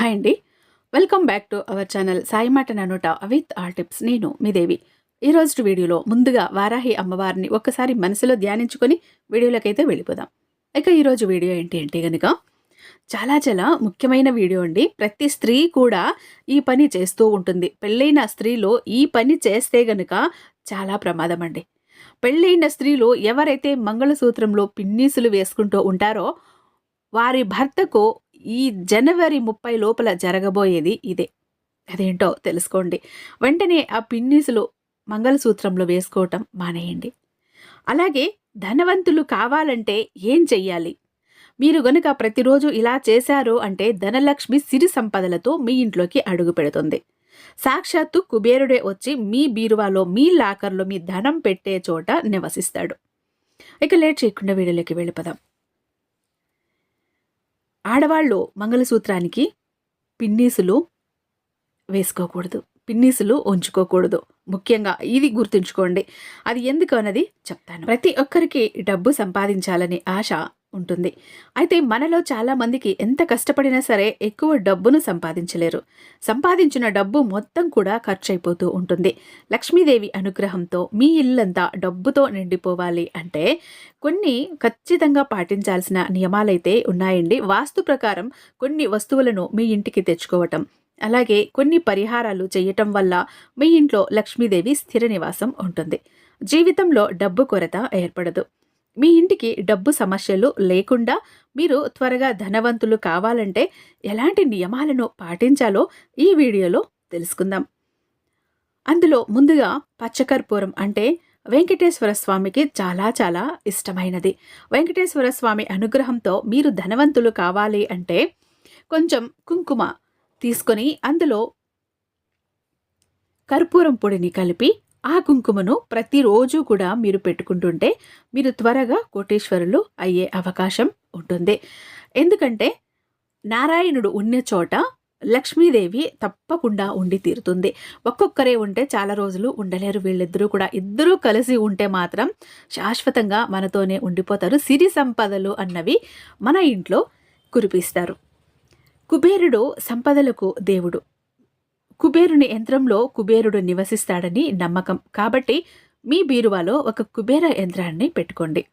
Hi అండి. Welcome back to our channel Sai మాట ననుట విత్ ఆల్ టిప్స్ నేను మీ దేవి. ఈరోజు వీడియోలో ముందుగా వారాహి అమ్మవారిని ఒక్కసారి మనసులో ధ్యానించుకొని వీడియోలకైతే వెళ్ళిపోదాం. ఇక ఈరోజు వీడియో ఏంటి అంటే కనుక చాలా చాలా ముఖ్యమైన వీడియో అండి. ప్రతి స్త్రీ కూడా ఈ పని చేస్తూ ఉంటుంది. పెళ్ళైన స్త్రీలో ఈ పని చేస్తే గనుక చాలా ప్రమాదం అండి. పెళ్ళైన స్త్రీలు ఎవరైతే మంగళసూత్రంలో పిన్నీసులు వేసుకుంటూ ఉంటారో వారి భర్తకు ఈ జనవరి ముప్పై లోపల జరగబోయేది ఇదే. అదేంటో తెలుసుకోండి. వెంటనే ఆ పిన్నీసులు మంగళసూత్రంలో వేసుకోవటం మానేయండి. అలాగే ధనవంతులు కావాలంటే ఏం చెయ్యాలి? మీరు గనుక ప్రతిరోజు ఇలా చేశారు అంటే ధనలక్ష్మి సిరి సంపదలతో మీ ఇంట్లోకి అడుగు పెడుతుంది. సాక్షాత్తు కుబేరుడే వచ్చి మీ బీరువాలో మీ లాకర్లో మీ ధనం పెట్టే చోట నివసిస్తాడు. ఇక లేట్ చేయకుండా వీడియోలోకి వెళ్ళిపోదాం. ఆడవాళ్ళు మంగళసూత్రానికి పిన్నీసులు వేసుకోకూడదు పిన్నీసులు ఉంచుకోకూడదు. ముఖ్యంగా ఇది గుర్తుంచుకోండి. అది ఎందుకు అన్నది చెప్తాను. ప్రతి ఒక్కరికి డబ్బు సంపాదించాలనే ఆశ ఉంటుంది. అయితే మనలో చాలామందికి ఎంత కష్టపడినా సరే ఎక్కువ డబ్బును సంపాదించలేరు. సంపాదించిన డబ్బు మొత్తం కూడా ఖర్చు అయిపోతూ ఉంటుంది. లక్ష్మీదేవి అనుగ్రహంతో మీ ఇల్లంతా డబ్బుతో నిండిపోవాలి అంటే కొన్ని ఖచ్చితంగా పాటించాల్సిన నియమాలైతే ఉన్నాయండి. వాస్తు ప్రకారం కొన్ని వస్తువులను మీ ఇంటికి తెచ్చుకోవటం అలాగే కొన్ని పరిహారాలు చేయటం వల్ల మీ ఇంట్లో లక్ష్మీదేవి స్థిర నివాసం ఉంటుంది. జీవితంలో డబ్బు కొరత ఏర్పడదు. మీ ఇంటికి డబ్బు సమస్యలు లేకుండా మీరు త్వరగా ధనవంతులు కావాలంటే ఎలాంటి నియమాలను పాటించాలో ఈ వీడియోలో తెలుసుకుందాం. అందులో ముందుగా పచ్చకర్పూరం అంటే వెంకటేశ్వర స్వామికి చాలా చాలా ఇష్టమైనది. వెంకటేశ్వర స్వామి అనుగ్రహంతో మీరు ధనవంతులు కావాలి అంటే కొంచెం కుంకుమ తీసుకొని అందులో కర్పూరం పొడిని కలిపి ఆ కుంకుమను ప్రతిరోజు కూడా మీరు పెట్టుకుంటుంటే మీరు త్వరగా కోటేశ్వరులు అయ్యే అవకాశం ఉంటుంది. ఎందుకంటే నారాయణుడు ఉన్న చోట లక్ష్మీదేవి తప్పకుండా ఉండి తీరుతుంది. ఒక్కొక్కరే ఉంటే చాలా రోజులు ఉండలేరు. వీళ్ళిద్దరూ కూడా ఇద్దరూ కలిసి ఉంటే మాత్రం శాశ్వతంగా మనతోనే ఉండిపోతారు. సిరి సంపదలు అన్నవి మన ఇంట్లో కురిపిస్తారు. కుబేరుడు సంపదలకు దేవుడు. కుబేరుని యంత్రంలో కుబేరుడు నివసిస్తాడని నమ్మకం. కాబట్టి మీ బీరువాలో ఒక కుబేర యంత్రాన్ని పెట్టుకోండి.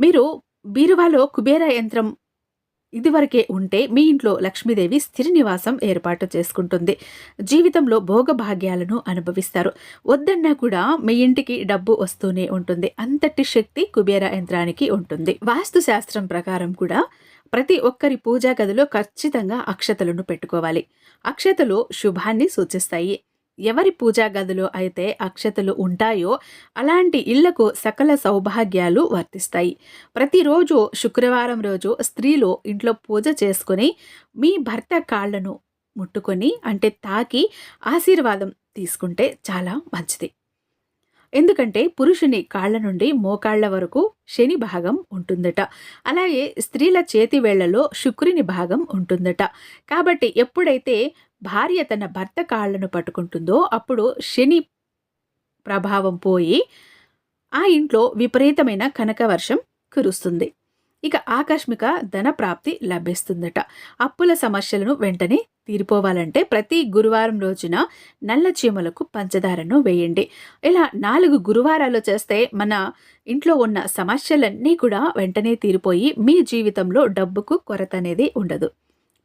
మీరు బీరువాలో కుబేర యంత్రం ఇదివరకే ఉంటే మీ ఇంట్లో లక్ష్మీదేవి స్థిర నివాసం ఏర్పాటు చేసుకుంటుంది. జీవితంలో భోగభాగ్యాలను అనుభవిస్తారు. వద్దన్నా కూడా మీ ఇంటికి డబ్బు వస్తూనే ఉంటుంది. అంతటి శక్తి కుబేర యంత్రానికి ఉంటుంది. వాస్తు శాస్త్రం ప్రకారం కూడా ప్రతి ఒక్కరి పూజా గదిలో ఖచ్చితంగా అక్షతలను పెట్టుకోవాలి. అక్షతలు శుభాన్ని సూచిస్తాయి. ఎవరి పూజా గదిలో అయితే అక్షతలు ఉంటాయో అలాంటి ఇళ్ళకు సకల సౌభాగ్యాలు వర్తిస్తాయి. ప్రతిరోజు శుక్రవారం రోజు స్త్రీలు ఇంట్లో పూజ చేసుకుని మీ భర్త కాళ్ళను ముట్టుకొని అంటే తాకి ఆశీర్వాదం తీసుకుంటే చాలా మంచిది. ఎందుకంటే పురుషుని కాళ్ళ నుండి మోకాళ్ళ వరకు శని భాగం ఉంటుందట. అలాగే స్త్రీల చేతి వేళ్ళలో శుక్రుని భాగం ఉంటుందట. కాబట్టి ఎప్పుడైతే భార్య తన భర్త కాళ్ళను పట్టుకుంటుందో అప్పుడు శని ప్రభావం పోయి ఆ ఇంట్లో విపరీతమైన కనక వర్షం కురుస్తుంది. ఇక ఆకస్మిక ధన ప్రాప్తి లభిస్తుందట. అప్పుల సమస్యలను వెంటనే తీరిపోవాలంటే ప్రతి గురువారం రోజున నల్ల చీమలకు పంచదారను వేయండి. ఇలా నాలుగు గురువారాలు చేస్తే మన ఇంట్లో ఉన్న సమస్యలన్నీ కూడా వెంటనే తీరిపోయి మీ జీవితంలో డబ్బుకు కొరత అనేది ఉండదు.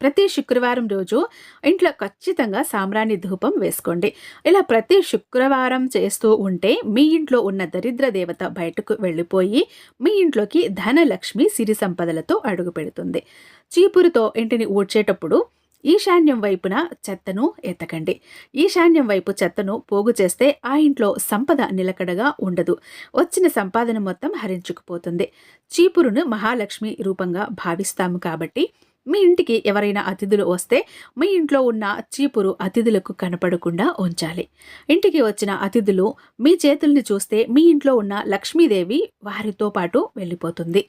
ప్రతి శుక్రవారం రోజు ఇంట్లో ఖచ్చితంగా సామ్రాణి ధూపం వేసుకోండి. ఇలా ప్రతి శుక్రవారం చేస్తూ ఉంటే మీ ఇంట్లో ఉన్న దరిద్ర దేవత బయటకు వెళ్ళిపోయి మీ ఇంట్లోకి ధనలక్ష్మి సిరి సంపదలతో అడుగు పెడుతుంది. చీపురుతో ఇంటిని ఊడ్చేటప్పుడు ఈశాన్యం వైపున చెత్తను ఎత్తకండి. ఈశాన్యం వైపు చెత్తను పోగు చేస్తే ఆ ఇంట్లో సంపద నిలకడగా ఉండదు. వచ్చిన సంపాదన మొత్తం హరించుకుపోతుంది. చీపురును మహాలక్ష్మి రూపంగా భావిస్తాము కాబట్టి మీ ఇంటికి ఎవరైనా అతిథులు వస్తే మీ ఇంట్లో ఉన్న చీపురు అతిథులకు కనపడకుండా ఉంచాలి. ఇంటికి వచ్చిన అతిథులు మీ చేతుల్ని చూస్తే మీ ఇంట్లో ఉన్న లక్ష్మీదేవి వారితో పాటు వెళ్ళిపోతుంది.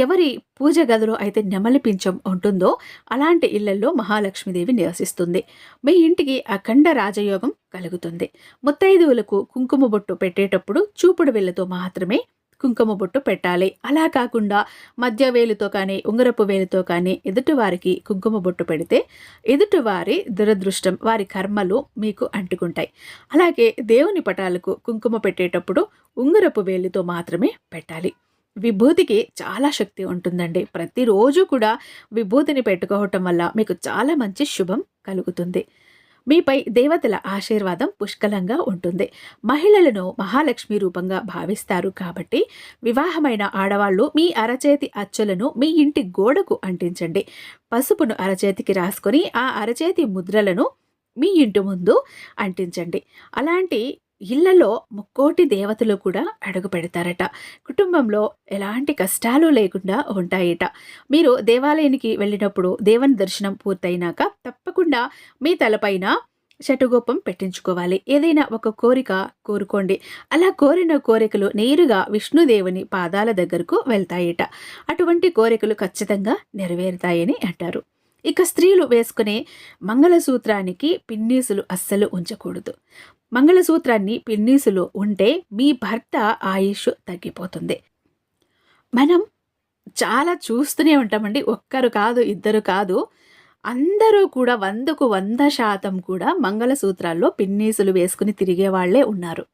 ఎవరి పూజ గదిలో అయితే నెమలి పించం ఉంటుందో అలాంటి ఇళ్ళలో మహాలక్ష్మీదేవి నివసిస్తుంది. మీ ఇంటికి అఖండ రాజయోగం కలుగుతుంది. ముత్తైదువులకు కుంకుమ బొట్టు పెట్టేటప్పుడు చూపుడు వెళ్ళతో మాత్రమే కుంకుమ బొట్టు పెట్టాలి. అలా కాకుండా మధ్య వేలుతో కానీ ఉంగరపు వేలుతో కానీ ఎదుటివారికి కుంకుమ బొట్టు పెడితే ఎదుటివారి దురదృష్టం వారి కర్మలు మీకు అంటుకుంటాయి. అలాగే దేవుని పటాలకు కుంకుమ పెట్టేటప్పుడు ఉంగరపు వేలుతో మాత్రమే పెట్టాలి. విభూతికి చాలా శక్తి ఉంటుందండి. ప్రతిరోజు కూడా విభూతిని పెట్టుకోవటం వల్ల మీకు చాలా మంచి శుభం కలుగుతుంది. మీపై దేవతల ఆశీర్వాదం పుష్కలంగా ఉంటుంది. మహిళలను మహాలక్ష్మి రూపంగా భావిస్తారు కాబట్టి వివాహమైన ఆడవాళ్ళు మీ అరచేతి అచ్చులను మీ ఇంటి గోడకు అంటించండి. పసుపును అరచేతికి రాసుకొని ఆ అరచేతి ముద్రలను మీ ఇంటి ముందు అంటించండి. అలాంటి ఇళ్ళలో ముక్కోటి దేవతలు కూడా అడుగు పెడతారట. కుటుంబంలో ఎలాంటి కష్టాలు లేకుండా ఉంటాయట. మీరు దేవాలయానికి వెళ్ళినప్పుడు దేవుని దర్శనం పూర్తయినాక తప్పకుండా మీ తలపైన శటగోపం పెట్టించుకోవాలి. ఏదైనా ఒక కోరిక కోరుకోండి. అలా కోరిన కోరికలు నేరుగా విష్ణుదేవుని పాదాల దగ్గరకు వెళ్తాయిట. అటువంటి కోరికలు ఖచ్చితంగా నెరవేరుతాయని అంటారు. ఇక స్త్రీలు వేసుకునే మంగళసూత్రానికి పిన్నీసులు అస్సలు ఉంచకూడదు. మంగళసూత్రాన్ని పిన్నీసులు ఉంటే మీ భర్త ఆయుష్ తగ్గిపోతుంది. మనం చాలా చూస్తూనే ఉంటామండి. ఒక్కరు కాదు ఇద్దరు కాదు. అందరూ కూడా వందకు వంద శాతం కూడా మంగళసూత్రాల్లో పిన్నీసులు వేసుకుని తిరిగే వాళ్ళే ఉన్నారు.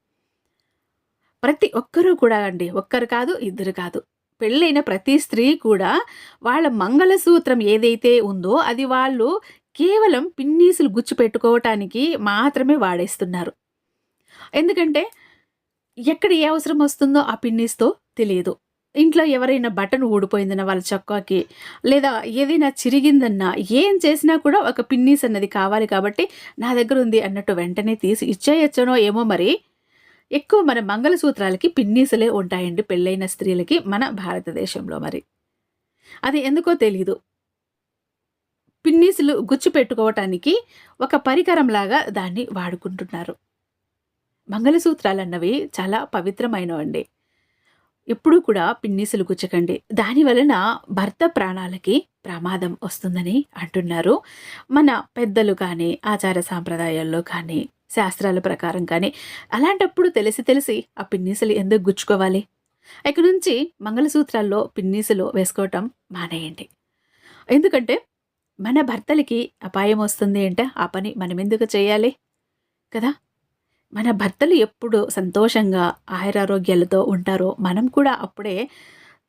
ప్రతి ఒక్కరూ కూడా అండి ఒక్కరు కాదు ఇద్దరు కాదు. పెళ్ళైన ప్రతి స్త్రీ కూడా వాళ్ళ మంగళసూత్రం ఏదైతే ఉందో అది వాళ్ళు కేవలం పిన్నీసులు గుచ్చి పెట్టుకోవటానికి మాత్రమే వాడేస్తున్నారు. ఎందుకంటే ఎక్కడ ఏ అవసరం వస్తుందో ఆ పిన్నీస్తో తెలియదు. ఇంట్లో ఎవరైనా బటన్ ఊడిపోయిందన్న వాళ్ళ చొక్కాకి లేదా ఏదైనా చిరిగిందన్నా ఏం చేసినా కూడా ఒక పిన్నీస్ అన్నది కావాలి కాబట్టి నా దగ్గర ఉంది అన్నట్టు వెంటనే తీసి ఇచ్చేయచ్చనో ఏమో మరి. ఎక్కువ మన మంగళసూత్రాలకి పిన్నీసులే ఉంటాయండి పెళ్ళైన స్త్రీలకి మన భారతదేశంలో మరి. అది ఎందుకో తెలీదు. పిన్నీసులు గుచ్చి పెట్టుకోవటానికి ఒక పరికరంలాగా దాన్ని వాడుకుంటున్నారు. మంగళసూత్రాలు అన్నవి చాలా పవిత్రమైనవండి. ఎప్పుడూ కూడా పిన్నీసులు గుచ్చకండి. దాని వలన భర్త ప్రాణాలకి ప్రమాదం వస్తుందని అంటున్నారు. మన పెద్దలు కానీ ఆచార సాంప్రదాయాల్లో కానీ శాస్త్రాల ప్రకారం కానీ అలాంటప్పుడు తెలిసి తెలిసి ఆ పిన్నీసులు ఎందుకు గుచ్చుకోవాలి? ఇక నుంచి మంగళసూత్రాల్లో పిన్నీసులు వేసుకోవటం మానేయండి. ఎందుకంటే మన భర్తలకి అపాయం వస్తుంది అంటే ఆ పని మనం ఎందుకు చేయాలి? కదా? మన భర్తలు ఎప్పుడు సంతోషంగా ఆయురారోగ్యాలతో ఉంటారో మనం కూడా అప్పుడే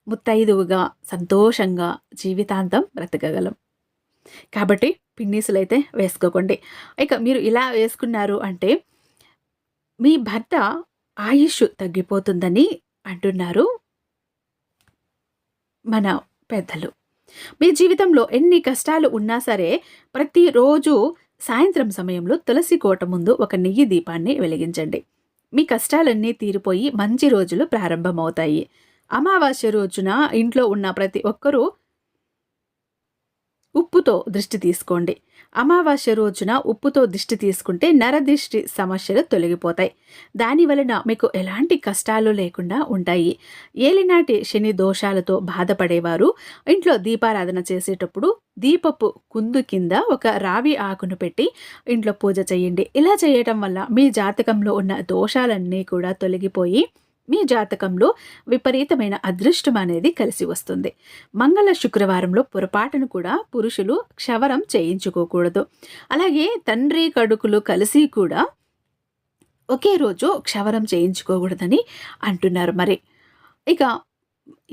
ముత్తైదువుగా సంతోషంగా జీవితాంతం బ్రతకగలం. కాబట్టి పిన్నీసులు అయితే వేసుకోకండి. ఇక మీరు ఇలా వేసుకున్నారు అంటే మీ భర్త ఆయుష్ తగ్గిపోతుందని అంటున్నారు మన పెద్దలు. మీ జీవితంలో ఎన్ని కష్టాలు ఉన్నా సరే ప్రతిరోజు సాయంత్రం సమయంలో తులసి కోట ముందు ఒక నెయ్యి దీపాన్ని వెలిగించండి. మీ కష్టాలన్నీ తీరిపోయి మంచి రోజులు ప్రారంభమవుతాయి. అమావాస్య రోజున ఇంట్లో ఉన్న ప్రతి ఒక్కరూ ఉప్పుతో దృష్టి తీసుకోండి. అమావాస్య రోజున ఉప్పుతో దిష్టి తీసుకుంటే నరదిష్టి సమస్యలు తొలగిపోతాయి. దాని వలన మీకు ఎలాంటి కష్టాలు లేకుండా ఉంటాయి. ఏలినాటి శని దోషాలతో బాధపడేవారు ఇంట్లో దీపారాధన చేసేటప్పుడు దీపపు కుందు కింద ఒక రావి ఆకును పెట్టి ఇంట్లో పూజ చేయండి. ఇలా చేయటం వల్ల మీ జాతకంలో ఉన్న దోషాలన్నీ కూడా తొలగిపోయి మీ జాతకంలో విపరీతమైన అదృష్టం అనేది కలిసి వస్తుంది. మంగళ శుక్రవారంలో పొరపాటును కూడా పురుషులు క్షవరం చేయించుకోకూడదు. అలాగే తండ్రి కడుకులు కలిసి కూడా ఒకే రోజు క్షవరం చేయించుకోకూడదని అంటున్నారు మరి. ఇక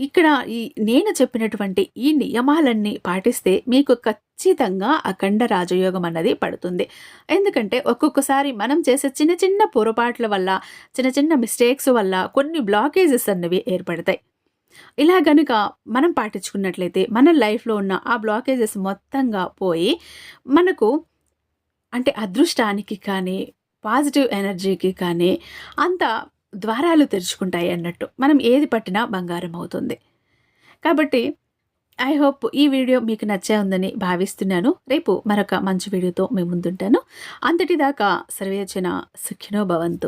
ఇక్కడ ఈ నేను చెప్పినటువంటి ఈ నియమాలన్నీ పాటిస్తే మీకు ఖచ్చితంగా అఖండ రాజయోగం అన్నది పడుతుంది. ఎందుకంటే ఒక్కొక్కసారి మనం చేసే చిన్న చిన్న పొరపాట్ల వల్ల చిన్న చిన్న మిస్టేక్స్ వల్ల కొన్ని బ్లాకేజెస్ అన్నవి ఏర్పడతాయి. ఇలా గనుక మనం పాటించుకున్నట్లయితే మన లైఫ్లో ఉన్న ఆ బ్లాకేజెస్ మొత్తంగా పోయి మనకు అంటే అదృష్టానికి కానీ పాజిటివ్ ఎనర్జీకి కానీ అంత ద్వారాలు తెరుచుకుంటాయి అన్నట్టు. మనం ఏది పట్టినా బంగారం అవుతుంది. కాబట్టి ఐ హోప్ ఈ వీడియో మీకు నచ్చే ఉందని భావిస్తున్నాను. రేపు మరొక మంచి వీడియోతో మేము ముందుంటాను. అంతటిదాకా సర్వేచన సుఖినో భవంతు.